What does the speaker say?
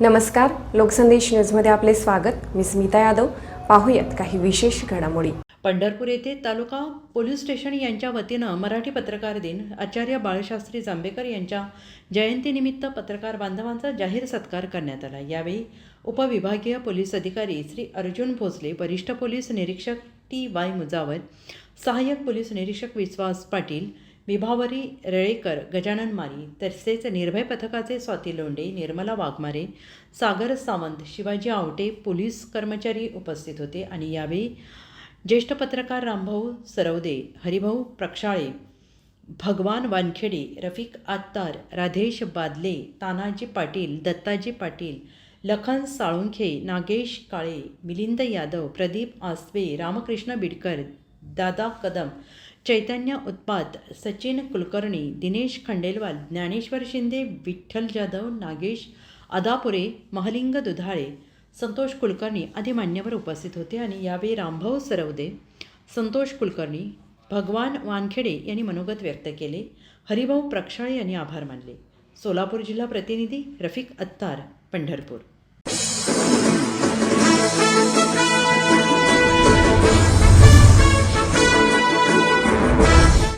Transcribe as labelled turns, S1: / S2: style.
S1: नमस्कार लोकसंदेश न्यूजमध्ये आपले स्वागत. मी स्मिता यादव. पाहूयात काही विशेष घडामोडी.
S2: पंढरपूर येथे तालुका पोलीस स्टेशन यांच्या वतीनं मराठी पत्रकार दिन आचार्य बाळशास्त्री जांभेकर यांच्या जयंतीनिमित्त पत्रकार बांधवांचा जाहीर सत्कार करण्यात आला. यावेळी उपविभागीय पोलीस अधिकारी श्री अर्जुन भोसले वरिष्ठ पोलीस निरीक्षक टी वाय मुजावर सहाय्यक पोलीस निरीक्षक विश्वास पाटील विभावरी रेळेकर गजानन मारी तसेच निर्भय पथकाचे स्वाती लोंडे निर्मला वाघमारे सागर सावंत शिवाजी आवटे पोलीस कर्मचारी उपस्थित होते आणि यावेळी ज्येष्ठ पत्रकार रामभाऊ सरवदे हरिभाऊ प्रक्षाळे भगवान वानखेडे रफिक आत्तार राधेश बादले तानाजी पाटील दत्ताजी पाटील लखन साळुंखे नागेश काळे मिलिंद यादव प्रदीप आसवे रामकृष्ण बिडकर दादा कदम चैतन्य उत्पात सचिन कुलकर्णी दिनेश खंडेलवाल ज्ञानेश्वर शिंदे विठ्ठल जाधव नागेश अदापुरे महलिंग दुधाळे संतोष कुलकर्णी आदी मान्यवर उपस्थित होते आणि यावेळी रामभाऊ सरवदे संतोष कुलकर्णी भगवान वानखेडे यांनी मनोगत व्यक्त केले. हरिभाऊ प्रक्षाळे यांनी आभार मानले. सोलापूर जिल्हा प्रतिनिधी रफिक अत्तार पंढरपूर.